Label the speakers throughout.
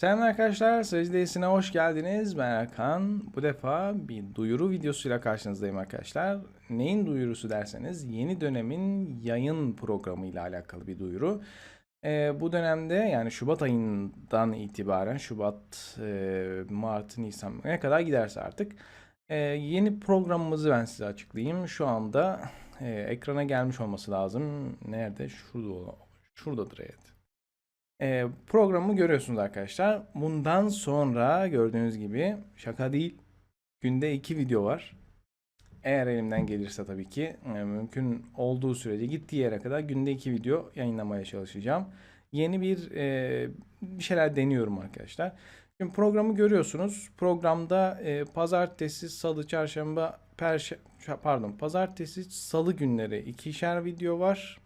Speaker 1: Selam arkadaşlar, Secdesi'ne hoş geldiniz. Ben Erkan. Bu defa bir duyuru videosuyla karşınızdayım arkadaşlar. Neyin duyurusu derseniz yeni dönemin yayın programı ile alakalı bir duyuru. Ee, bu dönemde yani Şubat ayından itibaren Şubat, e, Mart, Nisan ne kadar giderse artık e, yeni programımızı ben size açıklayayım. Şu anda e, ekrana gelmiş olması lazım. Nerede? Şurada, şuradadır evet. Ee, programı görüyorsunuz arkadaşlar. Bundan sonra gördüğünüz gibi şaka değil. Günde iki video var. Eğer elimden gelirse tabii ki e, mümkün olduğu sürece gittiği yere kadar günde iki video yayınlamaya çalışacağım. Yeni bir e, bir şeyler deniyorum arkadaşlar. Şimdi programı görüyorsunuz. Programda e, pazartesi, salı, çarşamba, perşembe pardon pazartesi, salı günleri ikişer video var.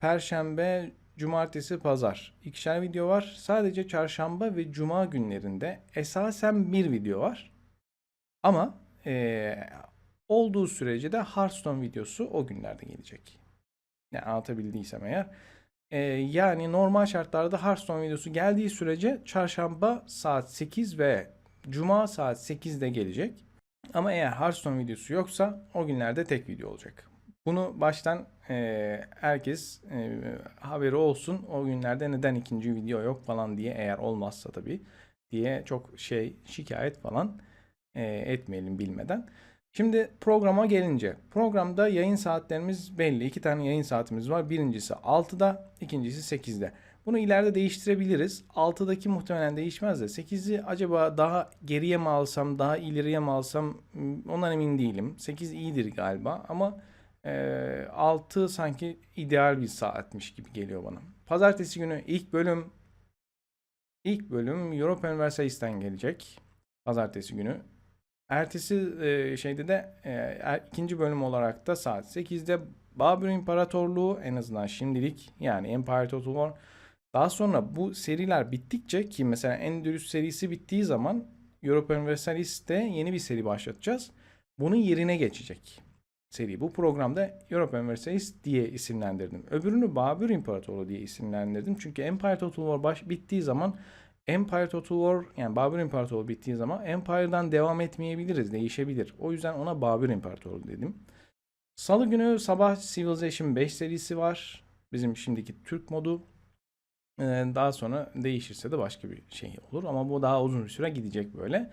Speaker 1: Perşembe, cumartesi, pazar ikişer video var. Sadece çarşamba ve cuma günlerinde esasen bir video var. Ama eee, olduğu sürece de Hearthstone videosu o günlerde gelecek. Yani anlatabildiysem eğer. Eee, yani normal şartlarda Hearthstone videosu geldiği sürece çarşamba saat 8 ve cuma saat 8'de gelecek. Ama eğer Hearthstone videosu yoksa o günlerde tek video olacak. Bunu baştan e, herkes e, haberi olsun. O günlerde neden ikinci video yok falan diye eğer olmazsa tabii diye çok şey şikayet falan e, etmeyelim bilmeden. Şimdi programa gelince programda yayın saatlerimiz belli. İki tane yayın saatimiz var. Birincisi 6'da, ikincisi 8'de. Bunu ileride değiştirebiliriz. 6'daki muhtemelen değişmez de 8'i acaba daha geriye mi alsam, daha ileriye mi alsam hmm, ondan emin değilim. 8 iyidir galiba ama e, 6 sanki ideal bir saatmiş gibi geliyor bana. Pazartesi günü ilk bölüm ilk bölüm Europa Universalist'ten gelecek. Pazartesi günü. Ertesi e, şeyde de e, er- ikinci bölüm olarak da saat 8'de Babür İmparatorluğu en azından şimdilik yani Empire Total War. Daha sonra bu seriler bittikçe ki mesela Endülüs serisi bittiği zaman Europa Universalist'te yeni bir seri başlatacağız. Bunun yerine geçecek seri. Bu programda Europa Universalis diye isimlendirdim. Öbürünü Babür İmparatorluğu diye isimlendirdim. Çünkü Empire Total War baş bittiği zaman Empire Total War yani Babür İmparatorluğu bittiği zaman Empire'dan devam etmeyebiliriz. Değişebilir. O yüzden ona Babür İmparatorluğu dedim. Salı günü sabah Civilization 5 serisi var. Bizim şimdiki Türk modu. Ee, Daha sonra değişirse de başka bir şey olur. Ama bu daha uzun bir süre gidecek böyle.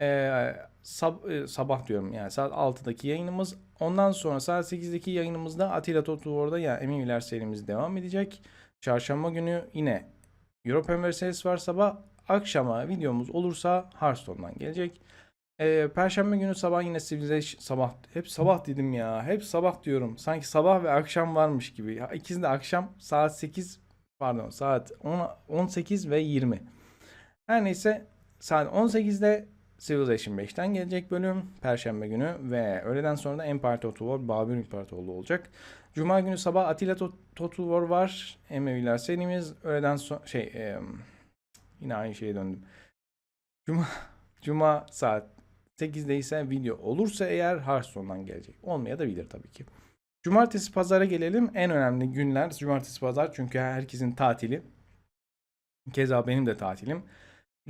Speaker 1: Ee, sab- e, sabah diyorum yani saat 6'daki yayınımız. Ondan sonra saat 8'deki yayınımızda Atilla Total War'da yani Emin serimiz devam edecek. Çarşamba günü yine Europe Universalis var sabah. Akşama videomuz olursa Hearthstone'dan gelecek. Ee, Perşembe günü sabah yine Civilization sabah hep sabah dedim ya. Hep sabah diyorum. Sanki sabah ve akşam varmış gibi. Ya, İkisi de akşam saat 8 pardon saat 10, 18 ve 20. Her neyse saat 18'de Civilization 5'ten gelecek bölüm Perşembe günü ve öğleden sonra da Empire Total War Babür İmparatorluğu olacak. Cuma günü sabah Attila To- Total War var. Emeviler serimiz. Öğleden sonra şey em, yine aynı şeye döndüm. Cuma Cuma saat 8'de ise video olursa eğer Hearthstone'dan gelecek. Olmaya da bilir tabii ki. Cumartesi pazara gelelim. En önemli günler cumartesi pazar çünkü herkesin tatili. Keza benim de tatilim.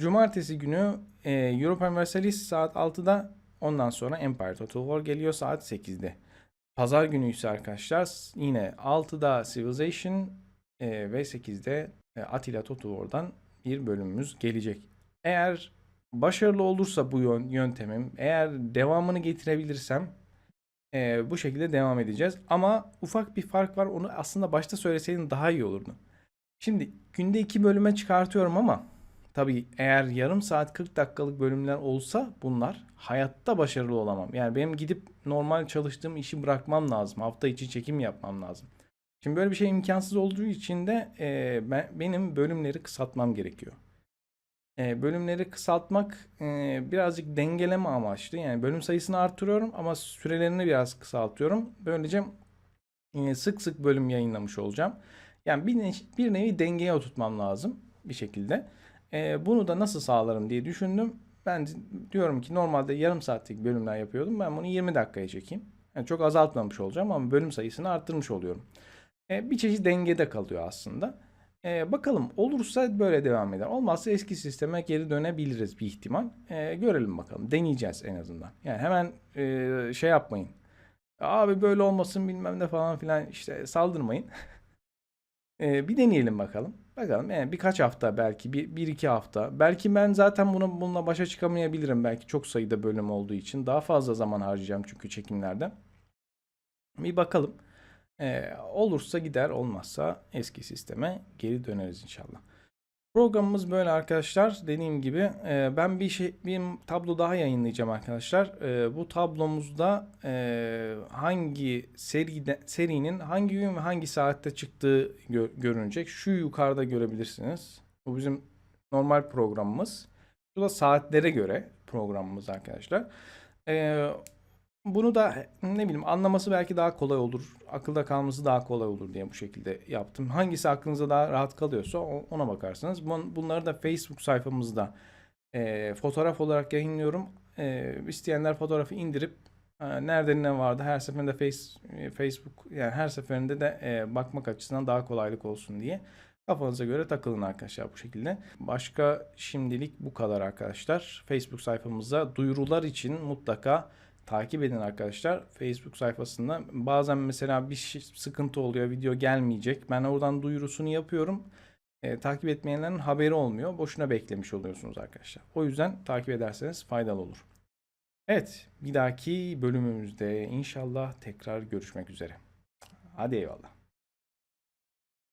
Speaker 1: Cumartesi günü e, Europa Universalis saat 6'da ondan sonra Empire Total War geliyor saat 8'de. Pazar günü ise arkadaşlar yine 6'da Civilization e, ve 8'de e, Attila Total War'dan bir bölümümüz gelecek. Eğer başarılı olursa bu yön- yöntemim, eğer devamını getirebilirsem e, bu şekilde devam edeceğiz. Ama ufak bir fark var. Onu aslında başta söyleseydim daha iyi olurdu. Şimdi günde iki bölüme çıkartıyorum ama tabii eğer yarım saat 40 dakikalık bölümler olsa bunlar hayatta başarılı olamam. Yani benim gidip normal çalıştığım işi bırakmam lazım. Hafta içi çekim yapmam lazım. Şimdi böyle bir şey imkansız olduğu için de e, ben, benim bölümleri kısaltmam gerekiyor. E, bölümleri kısaltmak e, birazcık dengeleme amaçlı. Yani bölüm sayısını artırıyorum ama sürelerini biraz kısaltıyorum. Böylece e, sık sık bölüm yayınlamış olacağım. Yani bir, ne- bir nevi dengeye oturtmam lazım bir şekilde. E, bunu da nasıl sağlarım diye düşündüm. Ben diyorum ki normalde yarım saatlik bölümler yapıyordum. Ben bunu 20 dakikaya çekeyim. Yani çok azaltmamış olacağım ama bölüm sayısını arttırmış oluyorum. E, bir çeşit dengede kalıyor aslında. Ee, bakalım olursa böyle devam eder. Olmazsa eski sisteme geri dönebiliriz bir ihtimal. Ee, görelim bakalım. Deneyeceğiz en azından. Yani hemen e, şey yapmayın. Abi böyle olmasın bilmem ne falan filan işte saldırmayın. Ee, bir deneyelim bakalım. Bakalım yani birkaç hafta belki bir, bir iki hafta. Belki ben zaten bunu bununla başa çıkamayabilirim. Belki çok sayıda bölüm olduğu için. Daha fazla zaman harcayacağım çünkü çekimlerde. Bir bakalım. Ee, olursa gider olmazsa eski sisteme geri döneriz inşallah. Programımız böyle arkadaşlar. Dediğim gibi e, ben bir şey bir tablo daha yayınlayacağım arkadaşlar. E, bu tablomuzda e, hangi seride, serinin hangi gün ve hangi saatte çıktığı gö- görünecek. Şu yukarıda görebilirsiniz. Bu bizim normal programımız. Bu da saatlere göre programımız arkadaşlar. E, bunu da ne bileyim anlaması belki daha kolay olur. Akılda kalması daha kolay olur diye bu şekilde yaptım. Hangisi aklınıza daha rahat kalıyorsa ona bakarsınız. Bun- Bunları da Facebook sayfamızda e, fotoğraf olarak yayınlıyorum. E, isteyenler fotoğrafı indirip e, nerede ne vardı her seferinde face, e, Facebook yani her seferinde de e, bakmak açısından daha kolaylık olsun diye kafanıza göre takılın arkadaşlar bu şekilde. Başka şimdilik bu kadar arkadaşlar. Facebook sayfamıza duyurular için mutlaka takip edin arkadaşlar. Facebook sayfasında bazen mesela bir şey- sıkıntı oluyor, video gelmeyecek. Ben oradan duyurusunu yapıyorum. E, takip etmeyenlerin haberi olmuyor. Boşuna beklemiş oluyorsunuz arkadaşlar. O yüzden takip ederseniz faydalı olur. Evet, bir dahaki bölümümüzde inşallah tekrar görüşmek üzere. Hadi eyvallah.